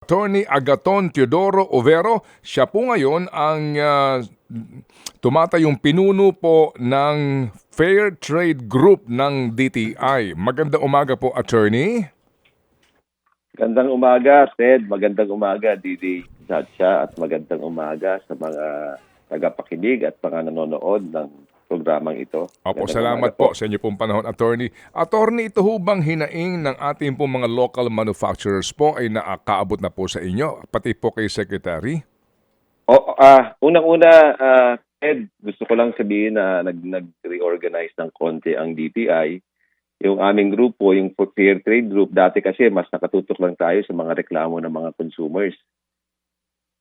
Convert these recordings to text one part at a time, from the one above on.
Attorney Agaton Teodoro Overo. Siya po ngayon ang ah, tumatayong pinuno po ng Fair Trade Group ng DTI. Magandang umaga po, Attorney. Magandang umaga, Ted. Magandang umaga, Didi Chacha. At magandang umaga sa mga tagapakinig at mga nanonood ng programang ito. Opo, salamat po sa inyo pong panahon, Attorney. Attorney, ito ho bang hinaing ng ating pong mga local manufacturers po ay nakakaabot na po sa inyo, pati po kay Secretary? O, ah, unang-una, ah, Ted, gusto ko lang sabihin na nag, nag-reorganize ng konti ang DTI. Yung aming grupo, yung Fair Trade Group, dati kasi mas nakatutok lang tayo sa mga reklamo ng mga consumers.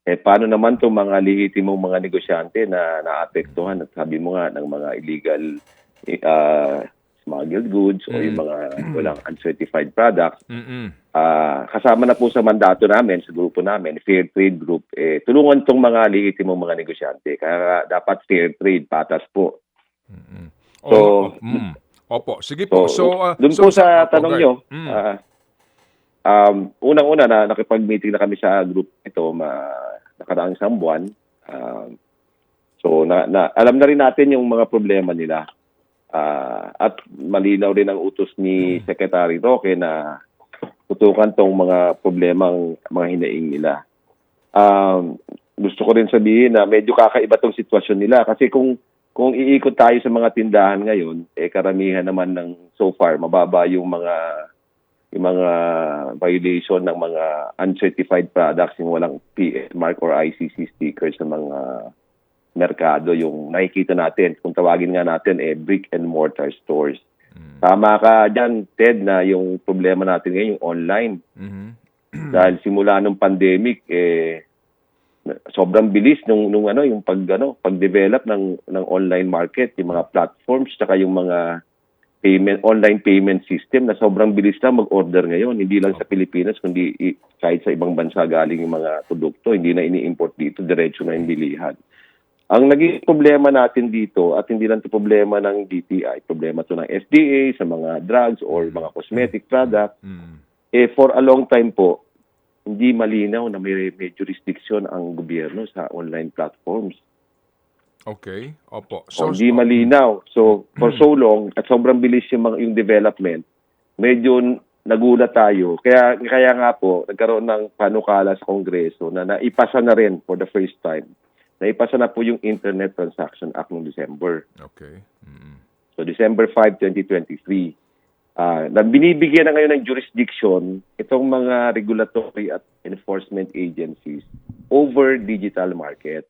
Eh, paano naman itong mga lihitimong mga negosyante na naapektuhan at sabi mo nga ng mga illegal uh, smuggled goods o yung mga walang uncertified products, Mm-mm. Ah, kasama na po sa mandato namin, sa grupo namin, Fair Trade Group, eh, tulungan tong mga lehitimong mga negosyante. Kaya dapat fair trade, patas po. Oo, So- mm. Opo, sige po. So, So, ah, dun so- po sa opo, tanong guard. nyo, Mm. ah, um, unang-una na nakipag-meeting na kami sa group ito, ma, nakaraang isang buwan. Um, so, na, na, alam na rin natin yung mga problema nila. Ah, at malinaw rin ang utos ni Secretary Roque na tutukan tong mga problemang mga hinaing nila. Um, gusto ko rin sabihin na medyo kakaiba tong sitwasyon nila kasi kung kung iikot tayo sa mga tindahan ngayon, eh karamihan naman ng so far mababa yung mga yung mga violation ng mga uncertified products yung walang PS mark or ICC sticker sa mga merkado yung nakikita natin kung tawagin nga natin eh brick and mortar stores. Tama ka dyan, Ted, na yung problema natin ngayon, yung online. Mhm. Dahil simula nung pandemic, eh, sobrang bilis nung, nung ano, yung pag, ano, pag-develop ng, ng online market, yung mga platforms, tsaka yung mga payment, online payment system na sobrang bilis lang mag-order ngayon. Hindi lang sa Pilipinas, kundi kahit sa ibang bansa galing yung mga produkto, hindi na ini-import dito, diretso na yung bilihan. Ang naging problema natin dito, at hindi lang ito problema ng DTI, problema to ng FDA sa mga drugs or mga cosmetic product, Mm. eh for a long time po, hindi malinaw na may, may jurisdiction ang gobyerno sa online platforms. Okay. Opo. So, hindi malinaw. So, for so long, at sobrang bilis yung, mga, yung development, medyo nagulat tayo. Kaya, kaya nga po, nagkaroon ng panukala sa Kongreso na naipasa na rin for the first time. Naipasa na po yung Internet Transaction Act noong December. Okay. Mm. So December 5, 2023. Ah, na binibigyan na ngayon ng jurisdiction itong mga regulatory at enforcement agencies over digital market.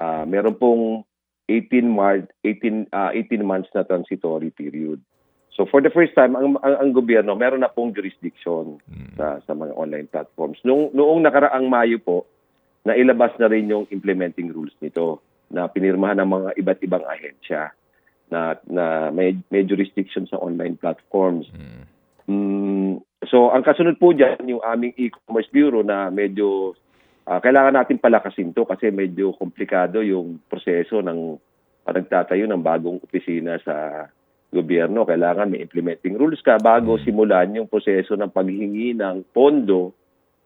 Ah, meron pong 18 March 18 ah, 18 months na transitory period. So for the first time ang ang, ang gobyerno meron na pong jurisdiction sa sa mga online platforms. Nung noong nakaraang Mayo po na ilabas na rin yung implementing rules nito na pinirmahan ng mga iba't ibang ahensya na na may, may jurisdiction sa online platforms. Mm, so ang kasunod po diyan yung aming e-commerce bureau na medyo ah, kailangan natin palakasin to kasi medyo komplikado yung proseso ng pagtatayo ng bagong opisina sa gobyerno. Kailangan may implementing rules ka bago simulan yung proseso ng paghingi ng pondo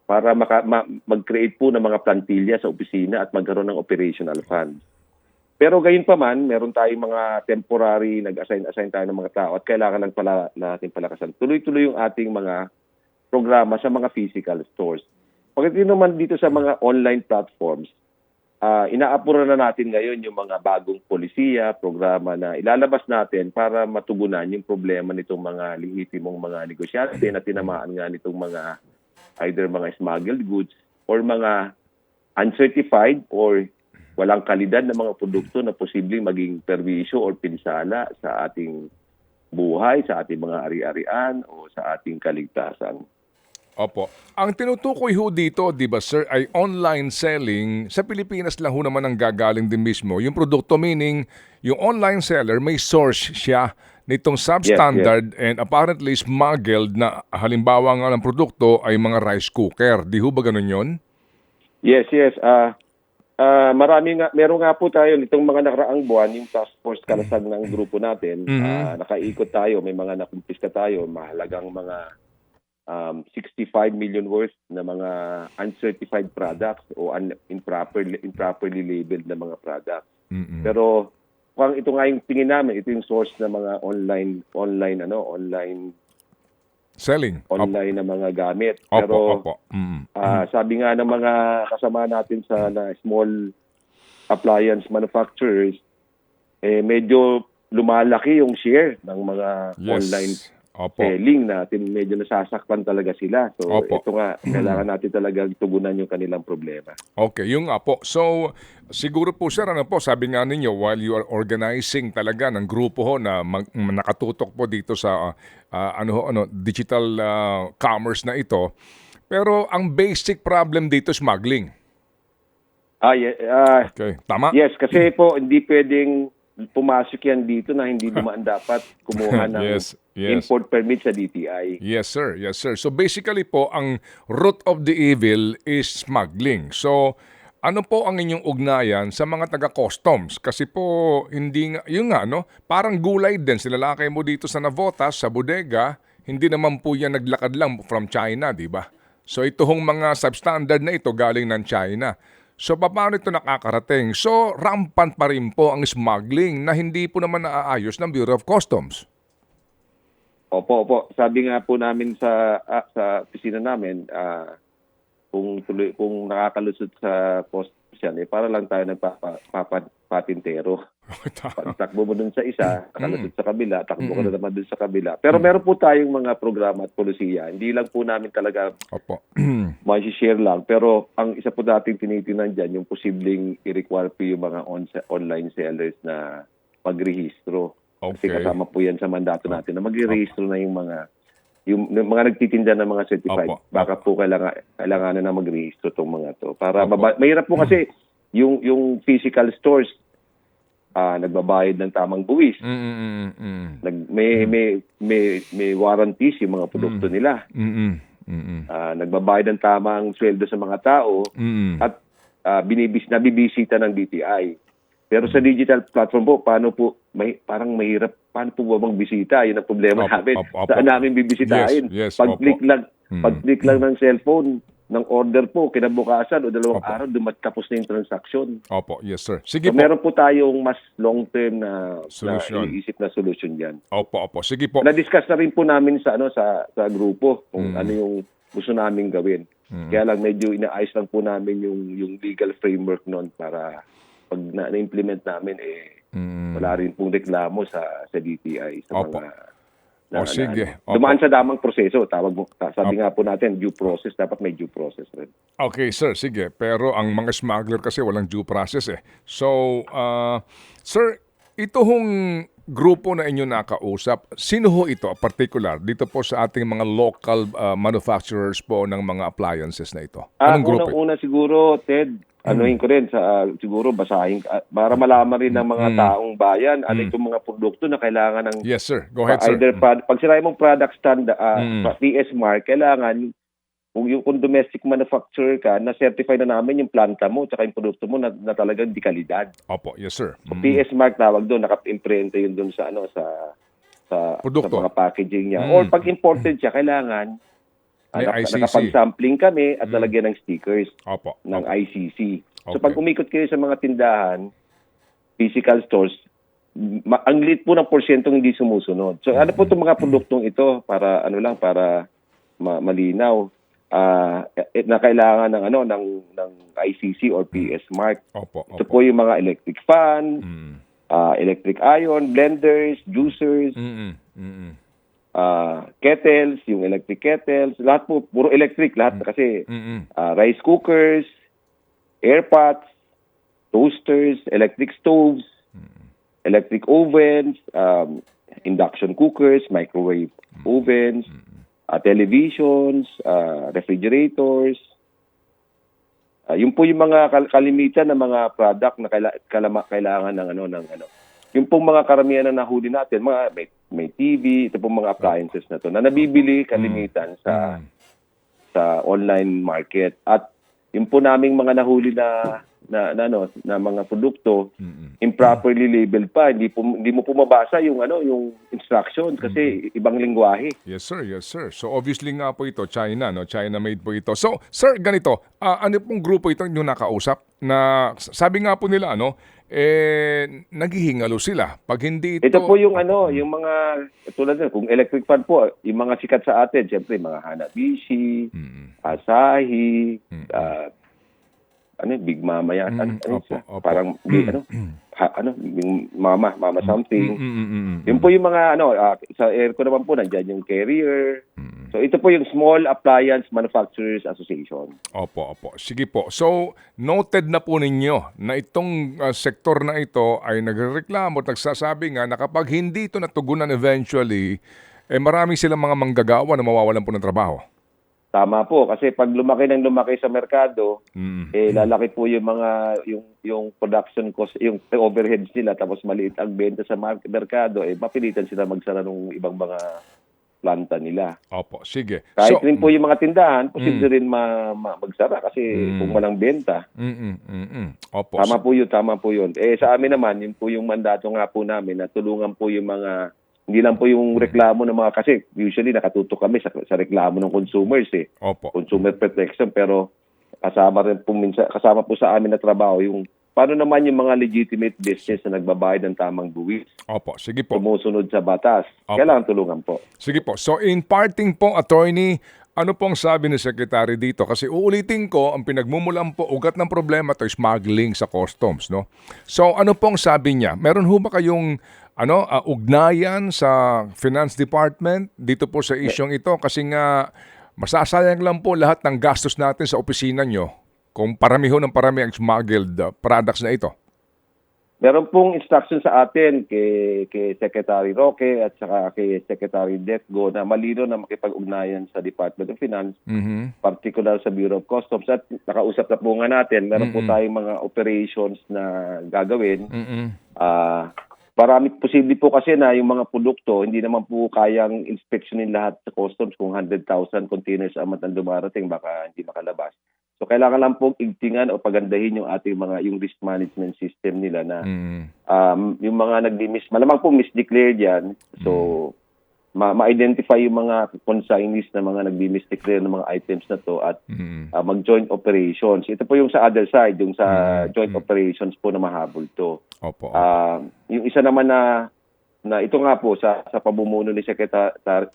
para maka, ma- mag-create po ng mga plantilla sa opisina at magkaroon ng operational fund. Pero gayon pa man, meron tayong mga temporary, nag-assign-assign tayo ng mga tao at kailangan lang pala natin palakasan. Tuloy-tuloy yung ating mga programa sa mga physical stores. Pagdating naman dito sa mga online platforms, ah inaapura na natin ngayon yung mga bagong polisiya, programa na ilalabas natin para matugunan yung problema nitong mga lehitimong mga negosyante na tinamaan nga nitong mga either mga smuggled goods or mga uncertified or walang kalidad na mga produkto na posibleng maging perwisyo or pinsala sa ating buhay, sa ating mga ari-arian o sa ating kaligtasan. Opo. Ang tinutukoy ho dito, di ba sir, ay online selling. Sa Pilipinas lang ho naman ang gagaling din mismo. Yung produkto meaning, yung online seller may source siya nitong substandard and apparently smuggled na halimbawa nga ng produkto ay mga rice cooker. Di ho ba ganun yun? Yes, yes. Ah ah marami nga, meron nga po tayo nitong mga nakaraang buwan, yung task force kalasag ng grupo natin. Mhm. ah, nakaikot tayo, may mga nakumpiska tayo, mahalagang mga um, 65 million worth na mga uncertified products o un- improperly, improperly labeled na mga products. Mm-mm. Pero kung ito nga yung tingin namin, ito yung source ng mga online online ano, online Selling. Opo, online na mga gamit. opo. Pero opo. Mm. ah, sabi nga ng mga kasama natin sa na small appliance manufacturers, eh medyo lumalaki yung share ng mga Yes. online Opo. selling natin. Medyo nasasaktan talaga sila. So Opo. ito nga, kailangan natin talaga tugunan yung kanilang problema. Okay, yung nga po. So, siguro po sir, ano po, sabi nga ninyo, while you are organizing talaga ng grupo ho na mag- nakatutok po dito sa ah, ano ho, ano, digital ah, commerce na ito, pero ang basic problem dito smuggling. Ah, ye- ah, Okay, tama? yes, kasi po hindi pwedeng pumasok yan dito na hindi dumaan dapat kumuha ng Yes, yes. import permit sa DTI. Yes, sir. Yes, sir. So basically po, ang root of the evil is smuggling. So, ano po ang inyong ugnayan sa mga taga-customs? Kasi po, hindi nga, yun nga, no? Parang gulay din. Silalakay mo dito sa Navotas, sa bodega, hindi naman po yan naglakad lang from China, di ba? So, ito hong mga substandard na ito galing ng China. So, paano ito nakakarating? So, rampant pa rin po ang smuggling na hindi po naman naaayos ng Bureau of Customs. Opo, opo. Sabi nga po namin sa ah, sa opisina namin, ah, kung tuloy kung nakakalusot sa post yan, eh, para lang tayo nagpapatintero. Takbo mo dun sa isa, nakalusot sa kabila, takbo ka na naman dun sa kabila. Pero meron po tayong mga programa at polisiya. Hindi lang po namin talaga Opo. share lang. Pero ang isa po dating tinitingnan dyan, yung posibleng i-require po yung mga on online sellers na magrehistro. Kasi Okay. kasama po yan sa mandato natin na magre-rehistro na yung mga yung, yung mga nagtitinda ng mga certified. Opo. Baka po kailangan kailangan na magrehistro tong mga to. Para maba- mahirap po kasi yung yung physical stores ah nagbabayad ng tamang buwis. Mm, mm, mm, mm. Nag may may may may warranties yung mga produkto nila. Mm, mm, mm, mm. Ah, nagbabayad ng tamang sweldo sa mga tao Mm, at uh, binibis nabibisita ng DTI. Pero sa digital platform po, paano po may parang mahirap paano po ba magbisita? Yun ang problema Opo, namin. opo, opo. Saan namin bibisitahin? Yes, yes, pag-click lang, Mm. pag-click lang ng cellphone ng order po kinabukasan o dalawang Opo. araw dumatapos na yung transaction. Opo, yes sir. Sige So, po. meron po tayong mas long-term na, Solusyon. na iniisip na solution diyan. Opo, opo. Sige po. Na-discuss na rin po namin sa ano sa sa grupo kung Mm. ano yung gusto naming gawin. Mm. Kaya lang medyo inaayos lang po namin yung yung legal framework noon para pag na, na-implement namin eh Mm. wala rin pong reklamo sa sa DTI sa Opo. mga O, sige. ano. Opo. Dumaan sa damang proseso, tawag mo. Sabi nga po natin, due process, dapat may due process rin. Okay, sir. Sige. Pero ang mga smuggler kasi walang due process eh. So, ah, sir, ito hong grupo na inyo nakausap, sino ho ito particular dito po sa ating mga local ah, manufacturers po ng mga appliances na ito? Ah, Anong grupo? ito? unang-una siguro, Ted, anuhin ko rin sa ah, siguro basahin ah, para malaman rin ng mga Mm. taong bayan ano itong mga produkto na kailangan ng Yes, sir. Go ahead, sir. either prod- pag sinabi mong product standard ah, Mm. PS mark kailangan kung yung kung domestic manufacturer ka na certify na namin yung planta mo at yung produkto mo na, na talagang di kalidad. Opo, yes, sir. Mm. PS mark tawag doon naka-imprenta yun doon sa ano sa sa, Produkto. sa mga packaging niya. Mm. Or pag imported siya kailangan May ICC. nakapag-sampling kami at Mm. nalagyan ng stickers Opo. ng opo. ICC. So Okay. pag umikot kayo sa mga tindahan, physical stores, ma- ang lit po ng porsyentong hindi sumusunod. So ano po itong mga produktong ito para ano lang para ma- malinaw ah, eh, na kailangan ng ano ng ng ICC or PS mark. Opo, Ito opo. po yung mga electric fan, Mm. ah, electric iron, blenders, juicers, Mm-mm. Mm-mm. Ah, kettles, yung electric kettles, lahat po puro electric lahat kasi Mm-mm. uh, rice cookers, air pots, toasters, electric stoves, electric ovens, um, induction cookers, microwave ovens, uh, televisions, uh, refrigerators. Uh, yun po yung mga kal- kalimitan ng mga product na kaila- kalama- kailangan ng ano ng ano. Yung pong mga karamihan na nahuli natin, mga may, may TV, ito pong mga appliances na to na nabibili kalimitan sa Mm. sa online market. At yung po naming mga nahuli na na, na ano na mga produkto improperly labeled pa hindi po, hindi mo po mabasa yung ano yung instructions kasi ibang lingwahe. Yes sir, yes sir. So obviously nga po ito, China, no? China made po ito. So sir, ganito, ah, ano pong grupo ito yung nakausap na sabi nga po nila ano, eh naghihingalo sila. Pag hindi ito Ito po yung ano, yung mga tulad na kung electric fan po, yung mga sikat sa atin, syempre mga Hanabishi, Asahi, ah, ano, Big Mama yan. Ano, ano, opo, opo. Parang big, ano, ha, ano, yung Mama, Mama something. Mm, mm, mm, mm. Yun po yung mga ano, ah, sa aircon naman po nandiyan yung Carrier. So ito po yung Small Appliance Manufacturers Association. Opo, opo. Sige po. So, noted na po ninyo na itong uh, sektor na ito ay nagreklamo at nagsasabi nga na kapag hindi ito natugunan eventually, eh marami silang mga manggagawa na mawawalan po ng trabaho. Tama po kasi pag lumaki ng lumaki sa merkado, Mm. eh lalaki po yung mga yung yung production cost, yung overheads nila tapos maliit ang benta sa mar- merkado, eh mapilitan sila magsara ng ibang mga planta nila. Opo, sige. Kahit So, rin po yung mga tindahan, posible rin ma, ma- magsara kasi kung walang benta. mm, mm, mm, mm. Opo. Tama po yun, tama po yun. Eh sa amin naman, yun po yung mandato nga po namin na tulungan po yung mga hindi lang po yung reklamo ng mga kasi usually nakatutok kami sa, sa reklamo ng consumers eh. Opo. Consumer protection pero kasama rin po minsan kasama po sa amin na trabaho yung paano naman yung mga legitimate business na nagbabayad ng tamang buwis, Opo, sige po. sumusunod sa batas. Opo. Kailangan tulungan po. Sige po. So in parting po, attorney, ano pong sabi ni Secretary dito? Kasi uulitin ko, ang pinagmumulan po, ugat ng problema to smuggling sa customs, no? So ano pong sabi niya? Meron ho ba kayong ano, ah, ugnayan sa Finance Department dito po sa isyong ito? Kasi nga, masasayang lang po lahat ng gastos natin sa opisina nyo kung parami ho ng parami ang smuggled products na ito. Meron pong instruction sa atin kay, kay Secretary Roque at saka kay Secretary Detgo na malino na makipag-ugnayan sa Department of Finance, Mhm. particular sa Bureau of Customs. At nakausap na po nga natin, meron po tayong mga operations na gagawin. Mm-mm. Ah, marami posible po kasi na yung mga produkto hindi naman po kayang inspeksyonin lahat sa customs kung 100,000 containers ang ang dumarating baka hindi makalabas. So kailangan lang pong igtingan o pagandahin yung ating mga yung risk management system nila na Mm. um, yung mga nagdi-miss malamang po misdeclared yan. So ma- ma-identify yung mga consignees na mga nagdi-misdeclare ng mga items na to at Mm. uh, mag-joint operations. Ito po yung sa other side, yung sa Mm, joint operations po na mahabol to. Opo. Ah, yung isa naman na na ito nga po sa sa pamumuno ni Secretary,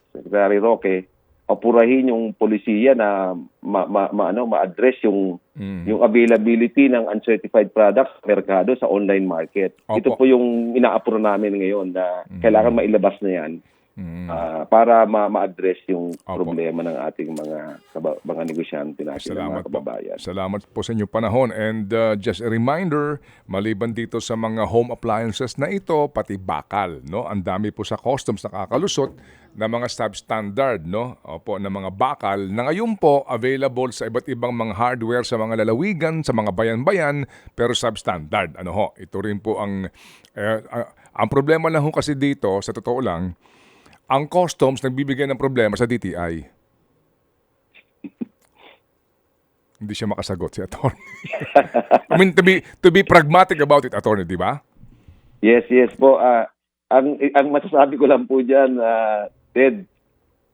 Secretary Roque, apurahin yung polisiya na ma, ma, ma- ano ma-address yung Mm. yung availability ng uncertified products sa merkado sa online market. Opo. Ito po yung inaapuro namin ngayon na kailangan mailabas na 'yan Mm. ah, para ma- ma-address yung Opo. problema ng ating mga kaba- mga negosyante natin, ng Salamat mga po. kababayan. Salamat po sa inyong panahon. And uh, just a reminder, maliban dito sa mga home appliances na ito, pati bakal, no? Ang dami po sa customs nakakalusot na mga substandard, no? Opo, na mga bakal na ngayon po available sa iba't ibang mga hardware sa mga lalawigan, sa mga bayan-bayan, pero substandard. Ano ho? Ito rin po ang eh, ah, ang problema lang ho kasi dito, sa totoo lang, ang customs nagbibigay ng problema sa DTI. Hindi siya makasagot si attorney. I mean, to be, to be pragmatic about it, attorney, di ba? Yes, yes po. Ah, ang ang masasabi ko lang po diyan, uh, Ted,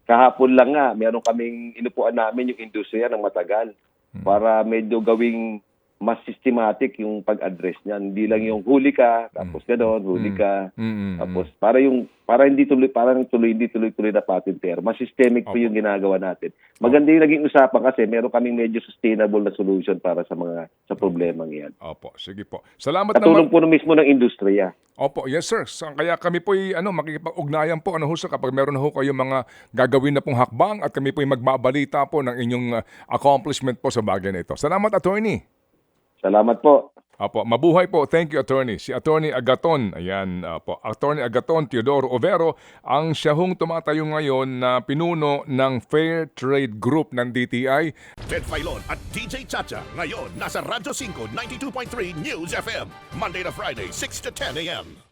kahapon lang nga, meron kaming inupuan namin yung industriya ng matagal para medyo gawing mas systematic yung pag-address niyan. Hindi lang yung huli ka, tapos gano'n, huli ka. Mm-mm. Tapos para yung para hindi tuloy parang tuloy hindi tuloy-tuloy na patent term. Mas systemic po Opo. yung ginagawa natin. Maganda yung naging usapan kasi meron kaming medyo sustainable na solution para sa mga sa problemang 'yan. Opo, sige po. Salamat Katulong naman. po mismo ng industriya. Opo, yes sir. So, kaya kami po ano, makikipag-ugnayan po ano ho kapag meron ho kayo mga gagawin na pong hakbang at kami po magbabalita po ng inyong uh, accomplishment po sa bagay na ito. Salamat, attorney. Salamat po. Apo, mabuhay po. Thank you, attorney. Si attorney Agaton, ayan po. Attorney Agaton Teodoro Overo, ang siya hong tumatayo ngayon na pinuno ng Fair Trade Group ng DTI. Ted Filon at DJ Chacha. Ngayon, nasa Radyo 5, 92.3 News FM. Monday to Friday, 6 to 10 a.m.